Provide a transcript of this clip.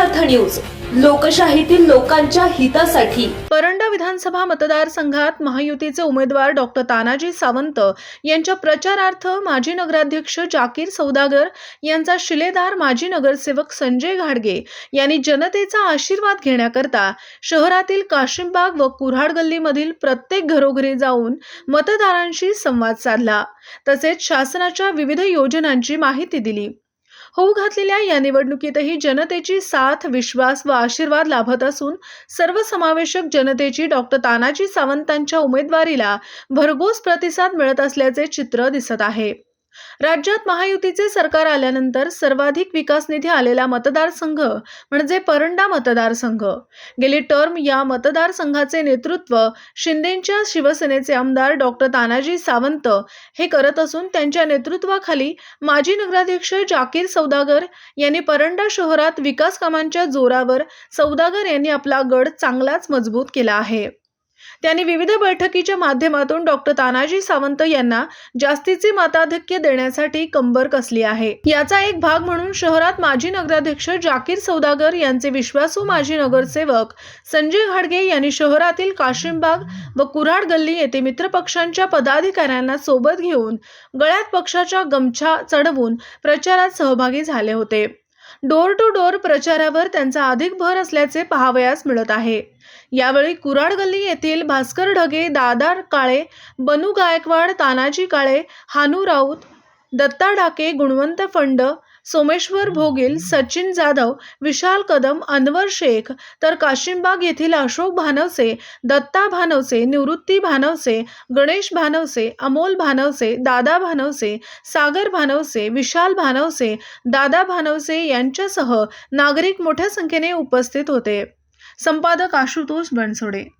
News. लोकशाहीतील लोकांच्या हितासाठी. परंडा विधानसभा मतदारसंघात महायुतीचे उमेदवार डॉक्टर तानाजी सावंत यांच्या प्रचारार्थ माजी नगराध्यक्ष जाकीर सौदागर यांचा शिलेदार माजी नगरसेवक संजय घाडगे यांनी जनतेचा आशीर्वाद घेण्याकरता शहरातील काशिमबाग व कुऱ्हाड गल्लीमधील प्रत्येक घरोघरी जाऊन मतदारांशी संवाद साधला. तसेच शासनाच्या विविध योजनांची माहिती दिली. होऊ घातलेल्या या निवडणुकीतही जनतेची साथ विश्वास व आशीर्वाद लाभत असून सर्वसमावेशक जनतेची डॉक्टर तानाजी सावंतांच्या उमेदवारीला भरघोस प्रतिसाद मिळत असल्याचे चित्र दिसत आहे. राज्यात महायुतीचे सरकार आल्यानंतर सर्वाधिक विकास निधी आलेला मतदारसंघ म्हणजे परंडा मतदारसंघ. गेली टर्म या मतदारसंघाचे नेतृत्व शिंदेच्या शिवसेनेचे आमदार डॉक्टर तानाजी सावंत हे करत असून त्यांच्या नेतृत्वाखाली माजी नगराध्यक्ष जाकीर सौदागर यांनी परंडा शहरात विकास कामांच्या जोरावर सौदागर यांनी आपला गड चांगलाच मजबूत केला आहे. त्यांनी विविध बैठकीच्या माध्यमातून डॉक्टर तानाजी सावंत यांना जास्तीचे मताधिक्य देण्यासाठी कंबर कसली आहे. याचा एक भाग म्हणून शहरात माजी नगराध्यक्ष जाकीर सौदागर यांचे विश्वासू माजी नगरसेवक संजय घाडगे यांनी शहरातील काशिमबाग व कुऱ्हाड गल्ली येथे मित्रपक्षांच्या पदाधिकाऱ्यांना सोबत घेऊन गळ्यात पक्षाच्या गमछा चढवून प्रचारात सहभागी झाले होते. डोर टू डोर प्रचारावर त्यांचा अधिक भर असल्याचे पाहावयास मिळत आहे. यावेळी कुराड गल्ली येथील भास्कर ढगे दादा काळे बनू गायकवाड तानाजी काळे हानू राऊत दत्ता ढाके गुणवंत फंड सोमेश्वर भोगील सचिन जाधव विशाल कदम अनवर शेख तर काशिमबाग येथील अशोक भानवसे दत्ता भानवसे निवृत्ती भानवसे गणेश भानवसे अमोल भानवसे दादा भानवसे सागर भानवसे विशाल भानवसे दादा भानवसे यांच्यासह नागरिक मोठ्या संख्येने उपस्थित होते. संपादक आशुतोष बनसोडे.